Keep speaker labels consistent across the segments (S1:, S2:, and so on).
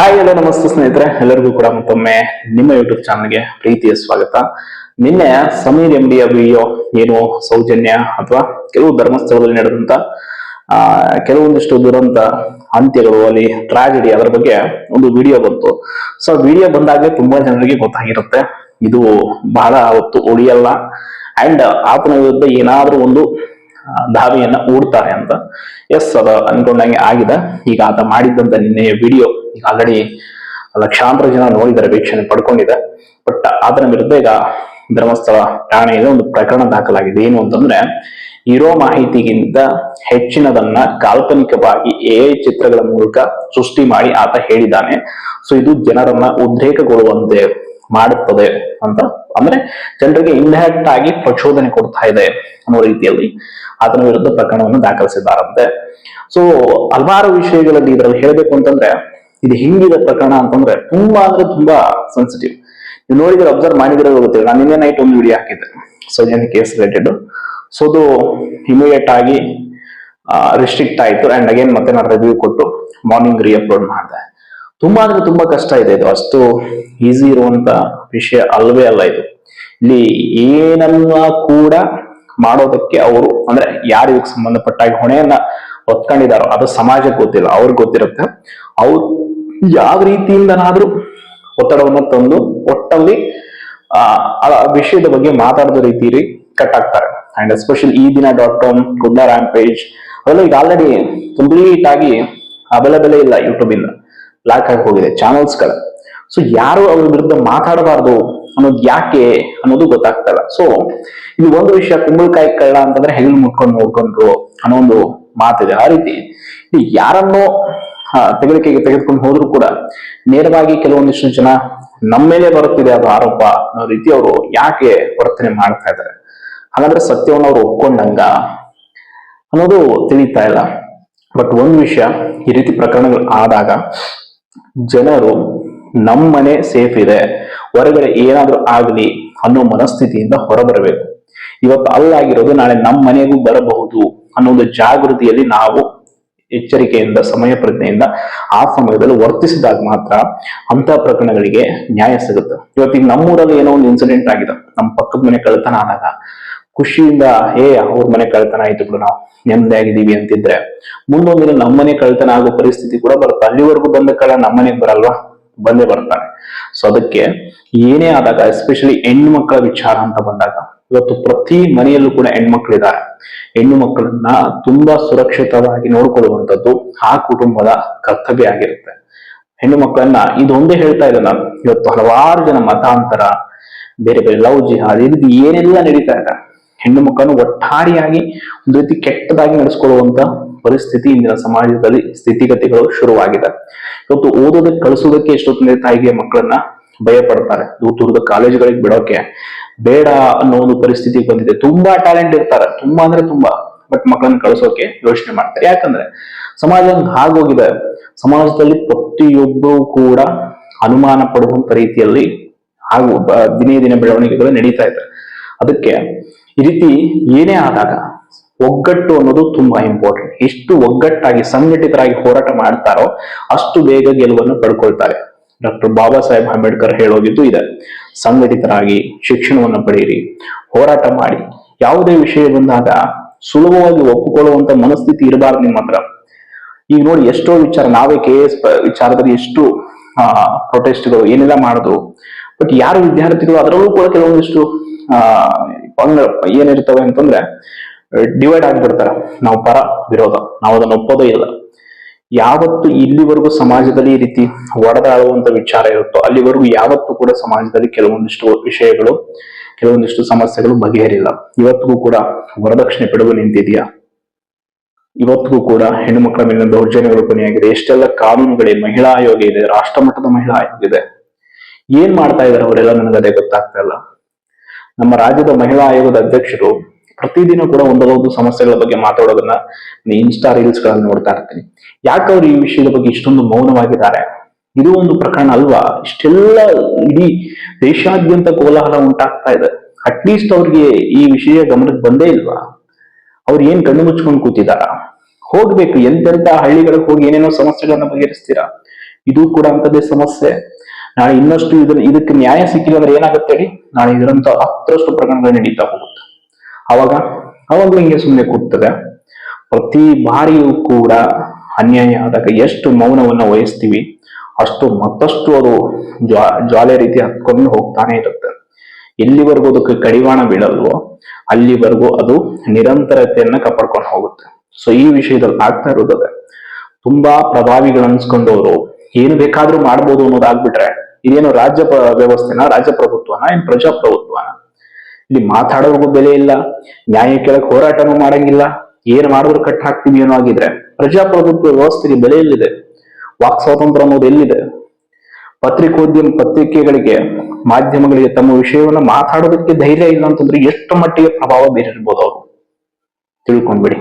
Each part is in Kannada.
S1: ಹಾಯ್ ಎಲ್ಲ ನಮಸ್ತೆ ಸ್ನೇಹಿತರೆ. ಎಲ್ಲರಿಗೂ ಕೂಡ ಮತ್ತೊಮ್ಮೆ ನಿಮ್ಮ ಯೂಟ್ಯೂಬ್ ಚಾನಲ್ಗೆ ಪ್ರೀತಿಯ ಸ್ವಾಗತ. ನಿನ್ನೆ ಸಮೀರ್ ಎಂಬಿಯ ವಿಡಿಯೋ ಏನು ಸೌಜನ್ಯ ಅಥವಾ ಕೆಲವು ಧರ್ಮಸ್ಥಳದಲ್ಲಿ ನಡೆದಂತ, ಆ, ಕೆಲವೊಂದಿಷ್ಟು ದುರಂತ ಅಂತ್ಯಗಳು, ಅಲ್ಲಿ ಟ್ರಾಜಿಡಿ ಅದರ ಬಗ್ಗೆ ಒಂದು ವಿಡಿಯೋ ಬಂತು. ಸೊ ವಿಡಿಯೋ ಬಂದಾಗ ತುಂಬಾ ಜನರಿಗೆ ಗೊತ್ತಾಗಿರುತ್ತೆ. ಇದು ಬಹಳ ಹೊತ್ತು ಉಳಿಯಲ್ಲ. ಅಂಡ್ ಆತನ ವಿರುದ್ಧ ಏನಾದ್ರೂ ಒಂದು ಊಡ್ತಾರೆ ಹೂಡ್ತಾರೆ ಅಂತ. ಎಸ್ ಅದ ಅನ್ಕೊಂಡಂಗೆ ಆಗಿದೆ. ಈಗ ಆತ ಮಾಡಿದ್ದಂತ ನಿನ್ನೆ ವಿಡಿಯೋ ಈಗ ಆಲ್ರೆಡಿ ಲಕ್ಷಾಂತರ ಜನ ನೋಡಿದ್ದಾರೆ, ವೀಕ್ಷಣೆ ಪಡ್ಕೊಂಡಿದೆ. ಬಟ್ ಆತನ ವಿರುದ್ಧ ಈಗ ಧರ್ಮಸ್ಥಳ ಠಾಣೆಯಲ್ಲಿ ಒಂದು ಪ್ರಕರಣ ದಾಖಲಾಗಿದೆ. ಏನು ಅಂತಂದ್ರೆ, ಇರೋ ಮಾಹಿತಿಗಿಂತ ಹೆಚ್ಚಿನದನ್ನ ಕಾಲ್ಪನಿಕವಾಗಿ ಎ ಚಿತ್ರಗಳ ಮೂಲಕ ಸೃಷ್ಟಿ ಮಾಡಿ ಆತ ಹೇಳಿದ್ದಾನೆ. ಸೊ ಇದು ಜನರನ್ನ ಉದ್ರೇಕಗೊಳ್ಳುವಂತೆ ಮಾಡುತ್ತದೆ ಅಂತ. ಅಂದ್ರೆ ಜನರಿಗೆ ಇಂಡೈರೆಕ್ಟ್ ಆಗಿ ಪ್ರಚೋದನೆ ಕೊಡ್ತಾ ಇದೆ ಅನ್ನೋ ರೀತಿಯಲ್ಲಿ ಆತನ ವಿರುದ್ಧ ಪ್ರಕರಣವನ್ನು ದಾಖಲಿಸಿದ್ದಾರಂತೆ. ಸೊ ಹಲವಾರು ವಿಷಯಗಳಲ್ಲಿ ಇದರಲ್ಲಿ ಹೇಳಬೇಕು ಅಂತಂದ್ರೆ, ಇದು ಹಿಂಗಿದೆ ಪ್ರಕರಣ ಅಂತಂದ್ರೆ ತುಂಬಾ ಅಂದ್ರೆ ತುಂಬಾ ಸೆನ್ಸಿಟಿವ್ ನೀವು ನೋಡಿದ್ರೆ ಅಬ್ಸರ್ವ್ ಮಾಡಿದ್ರೆ ಗೊತ್ತಿಲ್ಲ. ನಾನು ನಿನ್ನೆ ನೈಟ್ ಒಂದು ವಿಡಿಯೋ ಹಾಕಿದ್ದೆ. ಸೌಜನ್ಯ ಕೇಸ್ ರಿಲೇಟೆಡ್ ಸೊ ಅದು ಇಮಿಡಿಯೇಟ್ ಆಗಿ ರಿಸ್ಟ್ರಿಕ್ಟ್ ಆಯ್ತು. ಅಂಡ್ ಅಗೇನ್ ಮತ್ತೆ ನಾನು ರಿವ್ಯೂ ಕೊಟ್ಟು ಮಾರ್ನಿಂಗ್ ರೀಅಪ್ಲೋಡ್ ಮಾಡಿದೆ. ತುಂಬಾ ಅಂದ್ರೆ ತುಂಬಾ ಕಷ್ಟ ಇದೆ ಇದು. ಅಷ್ಟು ಈಸಿ ಇರುವಂತ ವಿಷಯ ಅಲ್ವೇ ಅಲ್ಲ ಇದು. ಇಲ್ಲಿ ಏನನ್ನ ಕೂಡ ಮಾಡೋದಕ್ಕೆ ಅವರು ಅಂದ್ರೆ ಯಾರು ಇದಕ್ಕೆ ಸಂಬಂಧಪಟ್ಟಾಗ ಹೊಣೆಯನ್ನ ಹೊತ್ಕೊಂಡಿದಾರೋ ಅದು ಸಮಾಜಕ್ಕೆ ಗೊತ್ತಿಲ್ಲ, ಅವ್ರಿಗೆ ಗೊತ್ತಿರುತ್ತೆ. ಅವ್ರು ಯಾವ ರೀತಿಯಿಂದನಾದ್ರೂ ಒತ್ತಡವನ್ನು ತಂದು ಒಟ್ಟಲ್ಲಿ, ಆ ವಿಷಯದ ಬಗ್ಗೆ ಮಾತಾಡದ ರೀತಿಯಲ್ಲಿ ಕಟ್ ಆಗ್ತಾರೆ ಅಂಡ್ ಎಸ್ಪೆಷಲಿ ಈ ದಿನ ಡಾಟ್ ಕಾಮ್ ಗುಡ್ಡ ರ್ಯಾಮ್ ಅವೆಲ್ಲ ಈಗ ಆಲ್ರೆಡಿ ಕಂಪ್ಲೀಟ್ ಆಗಿ ಅವೈಲೇಬಲ್ ಇಲ್ಲ ಯೂಟ್ಯೂಬ್ ಇಂದ. ಬ್ಲಾಕ್ ಆಗಿ ಹೋಗಿದೆ ಚಾನಲ್ಸ್ಗಳ ಸೊ ಯಾರು ಅವ್ರ ವಿರುದ್ಧ ಮಾತಾಡಬಾರ್ದು ಅನ್ನೋದು ಯಾಕೆ ಅನ್ನೋದು ಗೊತ್ತಾಗ್ತಲ್ಲ ಸೊ ಇದು ಒಂದು ವಿಷಯ ಕುಂಬಳಕಾಯಿ ಕಳ್ಳ ಅಂತಂದ್ರೆ ಹೆಗಲು ಮುಟ್ಕೊಂಡು ನೋಡ್ಕೊಂಡ್ರು ಅನ್ನೋ ಒಂದು ಮಾತಿದೆ. ಆ ರೀತಿ ಯಾರನ್ನೋ ಆ, ತೆಗಳಿಕೆಗೆ ತೆಗೆದುಕೊಂಡು ಹೋದ್ರು ಕೂಡ ನೇರವಾಗಿ ಕೆಲವೊಂದಿಷ್ಟು ಜನ ನಮ್ಮ ಮೇಲೆ ಬರುತ್ತಿದೆ ಅದು ಆರೋಪ ಅನ್ನೋ ರೀತಿ ಅವರು ಯಾಕೆ ವರ್ತನೆ ಮಾಡ್ತಾ ಇದ್ದಾರೆ? ಹಾಗಾದ್ರೆ ಸತ್ಯವನ್ನು ಅವ್ರು ಒಪ್ಕೊಂಡಂಗ ಅನ್ನೋದು ತಿಳಿತಾ ಇಲ್ಲ. ಬಟ್ ಒಂದು ವಿಷಯ ಈ ರೀತಿ ಪ್ರಕರಣಗಳು ಆದಾಗ ಜನರು ನಮ್ಮನೆ ಸೇಫ್ ಇದೆ. ಹೊರಗಡೆ ಏನಾದ್ರೂ ಆಗಲಿ ಅನ್ನೋ ಮನಸ್ಥಿತಿಯಿಂದ ಹೊರಬರಬೇಕು. ಇವತ್ತು ಅಲ್ಲಾಗಿರೋದು ನಾಳೆ ನಮ್ಮ ಮನೆಗೂ ಬರಬಹುದು ಅನ್ನೋ ಜಾಗೃತಿಯಲ್ಲಿ ನಾವು ಎಚ್ಚರಿಕೆಯಿಂದ, ಸಮಯ ಪ್ರಜ್ಞೆಯಿಂದ ಆ ಸಮಯದಲ್ಲಿ ವರ್ತಿಸಿದಾಗ ಮಾತ್ರ ಅಂತ ಪ್ರಕರಣಗಳಿಗೆ ನ್ಯಾಯ ಸಿಗುತ್ತೆ. ಇವತ್ತಿಗೆ ನಮ್ಮೂರಲ್ಲಿ ಏನೋ ಒಂದು ಇನ್ಸಿಡೆಂಟ್ ಆಗಿದೆ. ನಮ್ಮ ಪಕ್ಕದ ಮನೆ ಕಳ್ತನ ಆದಾಗ ಖುಷಿಯಿಂದ ಏ ಅವ್ರ ಮನೆ ಕಳ್ತನ ಆಯ್ತು ಬಿಡು, ನಾವು ನೆಮ್ಮದಿಯಾಗಿದ್ದೀವಿ ಅಂತಿದ್ರೆ, ಮುಂದೊಂದಿನ ನಮ್ಮನೆ ಕಳ್ತನ ಆಗೋ ಪರಿಸ್ಥಿತಿ ಕೂಡ ಬರುತ್ತೆ. ಅಲ್ಲಿವರೆಗೂ ಬಂದ ಕಳ್ಳ ನಮ್ಮನೆಗೆ ಬರಲ್ವಾ? ಬಂದೇ ಬರ್ತಾನೆ ಸೊ ಅದಕ್ಕೆ ಏನೇ ಆದಾಗ ಎಸ್ಪೆಷಲಿ ಹೆಣ್ಣು ಮಕ್ಕಳ ವಿಚಾರ ಅಂತ ಬಂದಾಗ, ಇವತ್ತು ಪ್ರತಿ ಮನೆಯಲ್ಲೂ ಕೂಡ ಹೆಣ್ಮಕ್ಳಿದ್ದಾರೆ. ಹೆಣ್ಣು ಮಕ್ಕಳನ್ನ ತುಂಬಾ ಸುರಕ್ಷಿತವಾಗಿ ನೋಡ್ಕೊಳ್ಳುವಂಥದ್ದು ಆ ಕುಟುಂಬದ ಕರ್ತವ್ಯ ಆಗಿರುತ್ತೆ. ಹೆಣ್ಣು ಮಕ್ಕಳನ್ನ ಇದೊಂದೇ ಹೇಳ್ತಾ ಇಲ್ಲ ನಾನು. ಇವತ್ತು ಹಲವಾರು ಜನ ಮತಾಂತರ, ಬೇರೆ ಬೇರೆ ಲವ್ ಜಿಹಾದ್ ಇದು ಏನೆಲ್ಲ ನಡೀತಾ ಇದೆ. ಹೆಣ್ಣು ಮಕ್ಕಳನ್ನು ಒಟ್ಟಾರೆಯಾಗಿ ಒಂದು ರೀತಿ ಕೆಟ್ಟದಾಗಿ ನಡೆಸ್ಕೊಳ್ಳುವಂತ ಪರಿಸ್ಥಿತಿ ಇಂದಿನ ಸಮಾಜದಲ್ಲಿ ಸ್ಥಿತಿಗತಿಗಳು ಶುರುವಾಗಿದೆ. ಇವತ್ತು ಓದೋದಕ್ಕೆ ಕಳಿಸೋದಕ್ಕೆ ಎಷ್ಟೋ ತಂದೆ ತಾಯಿಗೆ ಮಕ್ಕಳನ್ನ ಭಯ ಪಡ್ತಾರೆ ದೂರ ದೂರದ ಕಾಲೇಜುಗಳಿಗೆ ಬಿಡೋಕೆ ಬೇಡ ಅನ್ನೋ ಒಂದು ಪರಿಸ್ಥಿತಿ ಬಂದಿದೆ. ತುಂಬಾ ಟ್ಯಾಲೆಂಟ್ ಇರ್ತಾರೆ. ತುಂಬಾ ಅಂದ್ರೆ ತುಂಬಾ, ಬಟ್ ಮಕ್ಕಳನ್ನ ಕಳಿಸೋಕೆ ಯೋಚನೆ ಮಾಡ್ತಾರೆ. ಯಾಕಂದ್ರೆ ಸಮಾಜ ಹಾಗೋಗಿದೆ ಸಮಾಜದಲ್ಲಿ ಪ್ರತಿಯೊಬ್ಬರು ಕೂಡ ಅನುಮಾನ ಪಡುವಂತ ರೀತಿಯಲ್ಲಿ ಹಾಗೂ ದಿನೇ ದಿನ ಬೆಳವಣಿಗೆಗಳು ನಡೀತಾ ಇದೆ. ಅದಕ್ಕೆ ಈ ರೀತಿ ಏನೇ ಆದಾಗ ಒಗ್ಗಟ್ಟು ಅನ್ನೋದು ತುಂಬಾ ಇಂಪಾರ್ಟೆಂಟ್ ಎಷ್ಟು ಒಗ್ಗಟ್ಟಾಗಿ ಸಂಘಟಿತರಾಗಿ ಹೋರಾಟ ಮಾಡ್ತಾರೋ ಅಷ್ಟು ಬೇಗ ಗೆಲುವನ್ನು ಪಡ್ಕೊಳ್ತಾರೆ. ಡಾಕ್ಟರ್ ಬಾಬಾ ಸಾಹೇಬ್ ಅಂಬೇಡ್ಕರ್ ಹೇಳೋಗಿದ್ದು ಇದೆ. ಸಂಘಟಿತರಾಗಿ ಶಿಕ್ಷಣವನ್ನು ಪಡೆಯಿರಿ, ಹೋರಾಟ ಮಾಡಿ. ಯಾವುದೇ ವಿಷಯ ಬಂದಾಗ ಸುಲಭವಾಗಿ ಒಪ್ಪಿಕೊಳ್ಳುವಂತ ಮನಸ್ಥಿತಿ ಇರಬಾರ್ದು ನಿಮ್ಮ ಹತ್ರ. ಈಗ ನೋಡಿ, ಎಷ್ಟೋ ವಿಚಾರ, ನಾವೇ ಕೆ ಎಸ್ ವಿಚಾರದಲ್ಲಿ ಎಷ್ಟು, ಆ ಪ್ರೊಟೆಸ್ಟ್ಗಳು ಏನೆಲ್ಲ ಮಾಡುದು. ಬಟ್ ಯಾರು ವಿದ್ಯಾರ್ಥಿಗಳು ಅದರಲ್ಲೂ ಕೂಡ ಕೆಲವೊಂದಿಷ್ಟು ಆ ಪಂಗ ಏನಿರ್ತವೆ ಅಂತಂದ್ರೆ ಡಿವೈಡ್ ಆಗ್ಬಿಡ್ತಾರೆ. ನಾವು ಪರ ವಿರೋಧ. ನಾವು ಅದನ್ನ ಒಪ್ಪೋದೇ ಇಲ್ಲ. ಯಾವತ್ತು ಇಲ್ಲಿವರೆಗೂ ಸಮಾಜದಲ್ಲಿ ಈ ರೀತಿ ಒಡೆದಾಡುವಂತ ವಿಚಾರ ಇರುತ್ತೋ, ಅಲ್ಲಿವರೆಗೂ ಯಾವತ್ತೂ ಕೂಡ ಸಮಾಜದಲ್ಲಿ ಕೆಲವೊಂದಿಷ್ಟು ವಿಷಯಗಳು, ಕೆಲವೊಂದಿಷ್ಟು ಸಮಸ್ಯೆಗಳು ಬಗೆಹರಿಲ್ಲ. ಇವತ್ತಿಗೂ ಕೂಡ ವರದಕ್ಷಿಣೆ ಪಿಡುಗು ನಿಂತಿದೆಯಾ? ಇವತ್ತಿಗೂ ಕೂಡ ಹೆಣ್ಣು ಮಕ್ಕಳ ಮೇಲಿನ ದೌರ್ಜನ್ಯಗಳು ಕೊನೆಯಾಗಿದೆ. ಎಷ್ಟೆಲ್ಲ ಕಾನೂನುಗಳಿವೆ? ಮಹಿಳಾ ಆಯೋಗ ಇದೆ ರಾಷ್ಟ್ರ ಮಟ್ಟದ ಮಹಿಳಾ ಆಯೋಗ ಇದೆ. ಏನ್ ಮಾಡ್ತಾ ಇದಾರೆ ಅವರೆಲ್ಲ? ನನಗೆ ಗೊತ್ತಾಗ್ತಾ ಇಲ್ಲ. ನಮ್ಮ ರಾಜ್ಯದ ಮಹಿಳಾ ಆಯೋಗದ ಅಧ್ಯಕ್ಷರು ಪ್ರತಿದಿನ ಕೂಡ ಒಂದಲ್ಲ ಒಂದು ಸಮಸ್ಯೆಗಳ ಬಗ್ಗೆ ಮಾತಾಡೋದನ್ನ ಇನ್ಸ್ಟಾ ರೀಲ್ಸ್ ಗಳನ್ನ ನೋಡ್ತಾ ಇರ್ತೀನಿ. ಯಾಕೆ ಅವ್ರು ಈ ವಿಷಯದ ಬಗ್ಗೆ ಇಷ್ಟೊಂದು ಮೌನವಾಗಿದ್ದಾರೆ? ಇದು ಒಂದು ಪ್ರಕರಣ ಅಲ್ವಾ? ಇಷ್ಟೆಲ್ಲ ಇಡೀ ದೇಶಾದ್ಯಂತ ಕೋಲಾಹಲ ಉಂಟಾಗ್ತಾ ಇದೆ. ಅಟ್ಲೀಸ್ಟ್ ಅವ್ರಿಗೆ ಈ ವಿಷಯ ಗಮನಕ್ಕೆ ಬಂದೇ ಇಲ್ವಾ? ಅವ್ರು ಏನ್ ಕಣ್ಣು ಮುಚ್ಕೊಂಡು ಕೂತಿದಾರ ಹೋಗ್ಬೇಕು ಎಂತೆಂತ ಹಳ್ಳಿಗಳಿಗೆ ಹೋಗಿ ಏನೇನೋ ಸಮಸ್ಯೆಗಳನ್ನ ಬಗೆಹರಿಸ್ತೀರಾ? ಇದು ಕೂಡ ಅಂತದೇ ಸಮಸ್ಯೆ. ನಾಳೆ ಇನ್ನಷ್ಟು ಇದ್ರ ಇದಕ್ಕೆ ನ್ಯಾಯ ಸಿಕ್ಕಿಲ್ಲ ಅಂದ್ರೆ ಏನಾಗುತ್ತೆ ಹೇಳಿ? ನಾಳೆ ಇದರಂತ ಹತ್ತರಷ್ಟು ಪ್ರಕರಣಗಳು ನಡೀತಾ ಹೋಗುತ್ತೆ. ಅವಾಗ ಅವಾಗ ಹಿಂಗೆ ಸುಮ್ಮನೆ ಕೂಗ್ತದೆ. ಪ್ರತಿ ಬಾರಿಯೂ ಕೂಡ ಅನ್ಯಾಯ ಆದಾಗ ಎಷ್ಟು ಮೌನವನ್ನ ವಹಿಸ್ತೀವಿ, ಅಷ್ಟು ಮತ್ತಷ್ಟು ಅದು ಜ್ವಾ ಜ್ವಾಲೆ ರೀತಿ ಹತ್ಕೊಂಡು ಹೋಗ್ತಾನೆ ಇರುತ್ತೆ. ಎಲ್ಲಿವರೆಗೂ ಅದಕ್ಕೆ ಕಡಿವಾಣ ಬೀಳಲ್ವೋ, ಅಲ್ಲಿವರೆಗೂ ಅದು ನಿರಂತರತೆಯನ್ನ ಕಾಪಾಡ್ಕೊಂಡು ಹೋಗುತ್ತೆ. ಸೊ ಈ ವಿಷಯದಲ್ಲಿ ಆಗ್ತಾ ಇರೋದು ತುಂಬಾ ಪ್ರಭಾವಿಗಳು ಅನ್ಸ್ಕೊಂಡವರು ಏನು ಬೇಕಾದ್ರೂ ಮಾಡ್ಬೋದು ಅನ್ನೋದಾಗ್ಬಿಟ್ರೆ, ಇದೇನು ರಾಜ್ಯ ವ್ಯವಸ್ಥೆನ ವ್ಯವಸ್ಥೆನ ರಾಜಪ್ರಭುತ್ವನ ಏನ್ ಪ್ರಜಾಪ್ರಭುತ್ವನ? ಇಲ್ಲಿ ಮಾತಾಡೋರ್ಗೂ ಬೆಲೆ ಇಲ್ಲ, ನ್ಯಾಯ ಕೆಳಕ್ ಹೋರಾಟನೂ ಮಾಡಂಗಿಲ್ಲ, ಏನ್ ಮಾಡಿದ್ರು ಕಟ್ ಹಾಕ್ತೀವಿ ಏನೋ ಆಗಿದ್ರೆ ಪ್ರಜಾಪ್ರಭುತ್ವ ವ್ಯವಸ್ಥೆಗೆ ಬೆಲೆ ಎಲ್ಲಿದೆ ವಾಕ್ ಸ್ವಾತಂತ್ರ್ಯ ಅನ್ನೋದು ಎಲ್ಲಿದೆ? ಪತ್ರಿಕೋದ್ಯಮ ಪತ್ರಿಕೆಗಳಿಗೆ, ಮಾಧ್ಯಮಗಳಿಗೆ ತಮ್ಮ ವಿಷಯವನ್ನ ಮಾತಾಡೋದಕ್ಕೆ ಧೈರ್ಯ ಇಲ್ಲ ಅಂತಂದ್ರೆ ಎಷ್ಟು ಮಟ್ಟಿಗೆ ಪ್ರಭಾವ ಬೀರಿರ್ಬೋದು ಅವರು? ತಿಳ್ಕೊಂಡ್ಬಿಡಿ.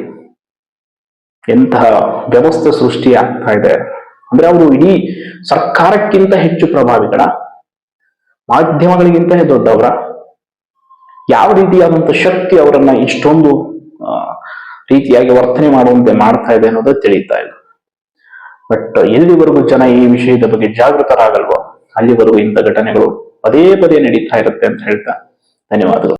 S1: ಎಂತಹ ವ್ಯವಸ್ಥೆ ಸೃಷ್ಟಿ ಆಗ್ತಾ ಇದೆ. ಅಂದ್ರೆ ಅವರು ಇಡೀ ಸರ್ಕಾರಕ್ಕಿಂತ ಹೆಚ್ಚು ಪ್ರಭಾವಿಗಳ ಮಾಧ್ಯಮಗಳಿಗಿಂತ ದೊಡ್ಡವರ, ಯಾವ ರೀತಿಯಾದಂತ ಶಕ್ತಿ ಅವರನ್ನ ಇಷ್ಟೊಂದು ರೀತಿಯಾಗಿ ವರ್ತನೆ ಮಾಡುವಂತೆ ಮಾಡ್ತಾ ಇದೆ ಅನ್ನೋದು ತಿಳಿತಾ ಇಲ್ಲ. ಬಟ್ ಎಲ್ಲಿವರೆಗೂ ಜನ ಈ ವಿಷಯದ ಬಗ್ಗೆ ಜಾಗೃತರಾಗಲ್ವೋ, ಅಲ್ಲಿವರೆಗೂ ಇಂಥ ಘಟನೆಗಳು ಪದೇ ಪದೇ ನಡೀತಾ ಇರುತ್ತೆ ಅಂತ ಹೇಳ್ತಾ ಧನ್ಯವಾದಗಳು.